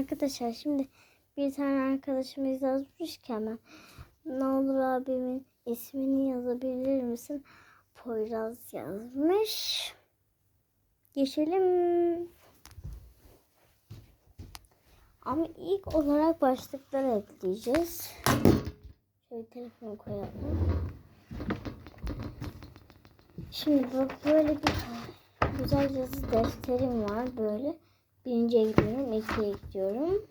Arkadaşlar şimdi bir tane arkadaşımız yazmış ki hemen ne olur abimin ismini yazabilir misin? Poyraz yazmış. Geçelim. Ama ilk olarak başlıkları ekleyeceğiz. Şöyle telefonu koyalım. Şimdi bak böyle bir güzel yazı defterim var böyle. Birinciye gidiyorum, ikiye gidiyorum.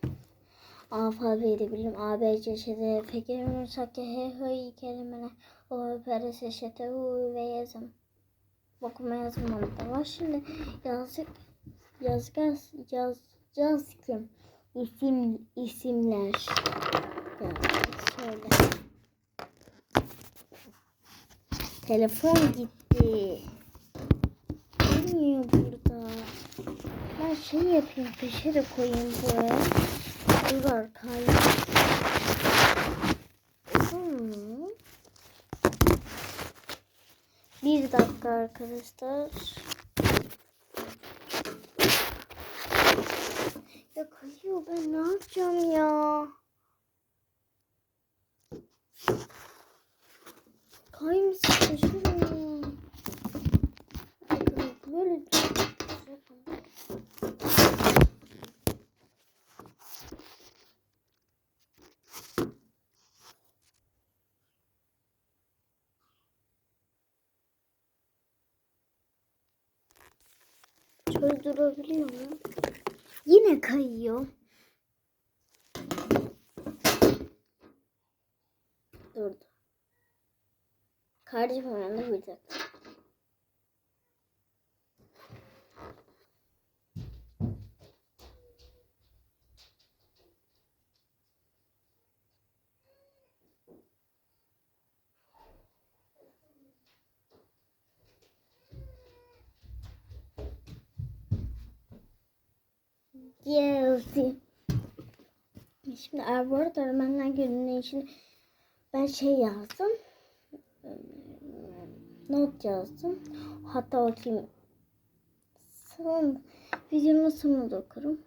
Alfabeyi de bilirim. A, B, C, Ş, D, F, G, M, S, K, H, H, I kelimeler. O, P, R, S, Ş, T, U, ve yazım. Okuma yazmalı da var. Şimdi yazık yazık yazacağız ki isim isimler. Yazdık şöyle. Telefon gitti. Bilmiyor burada. Ben şey yapayım, peşe de koyayım buraya. Uygar kaydı. Hmm. Bir dakika arkadaşlar. Ya kayıyor ben ne yapacağım ya? Şöyle durabiliyor mu? Yine kayıyor. Durdu. Kardeşim hemen de Geldi. Şimdi Arbor Ormanlar Günü'nün için ben şey yazdım. Not yazdım. Hatta bakayım. Son videonun sonunu okurum.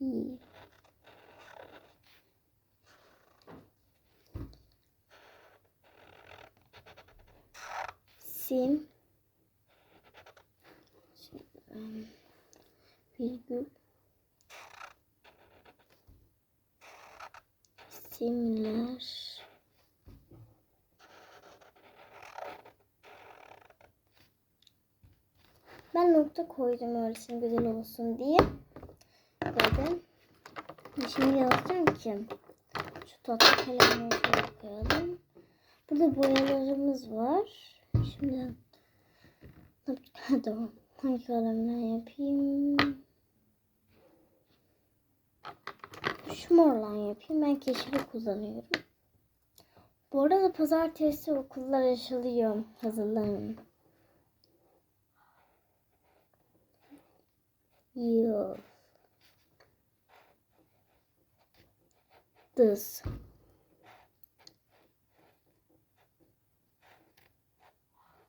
İyi. Sim. Şimdi, virgül simler. Ben nokta koydum öylesine güzel olsun diye. Dedim şimdi yazacağım ki. Şu tatlı kalemleri koyalım. Burada boyalarımız var. Şimdi tamam hangi kalemden yapayım şu morla yapayım. Ben keşifi kullanıyorum. Bu arada pazartesi okullar açılıyor. Hazırlanın. Yok. Dız.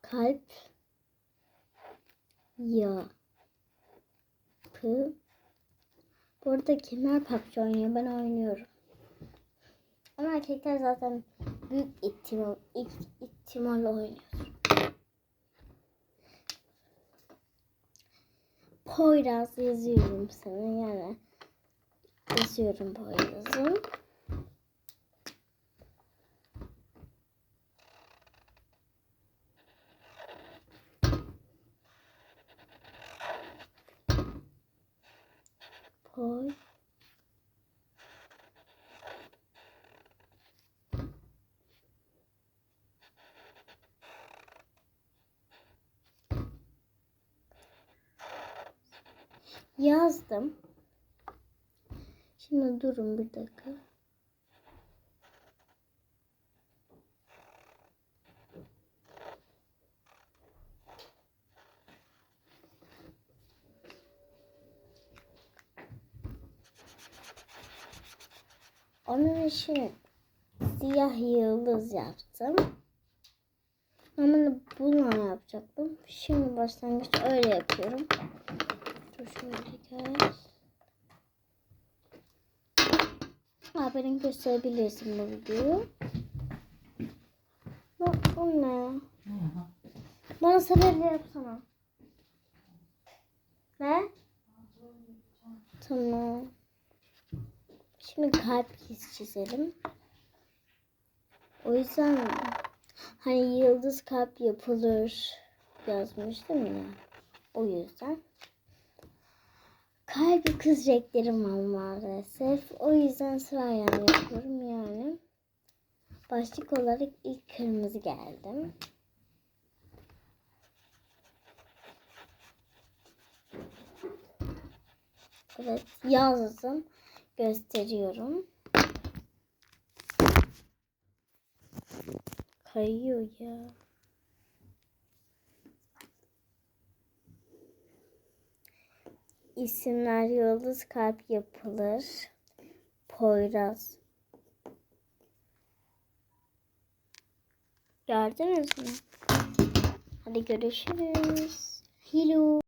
Kalp. Ya. Bu arada kimler PUBG oynuyor? Ben oynuyorum. Ama erkekler zaten büyük ihtimal, ihtimalle oynuyor. Poyraz yazıyorum sana yani. Yazıyorum Poyraz'ı. Yazdım. Şimdi durun bir dakika. Onun için siyah yıldız yaptım. Ama bununla yapacaktım. Şimdi başlangıç öyle yapıyorum. Şöyle gel. Abinin gösterebilirsin bu videoyu. Bu, bu ne? Bana sebepli yapsana. Ne? Tamam. Şimdi kalp çiz- çizelim. O yüzden hani yıldız kalp yapılır yazmıştım ya. O yüzden. Kalbi kız renklerim var maalesef. O yüzden sırayla yapıyorum yani. Başlık olarak ilk kırmızı geldim. Evet yazdım. Gösteriyorum. Kayıyor ya. İsimler yıldız kalp yapılır. Poyraz. Gördünüz mü? Hadi görüşürüz. Hello.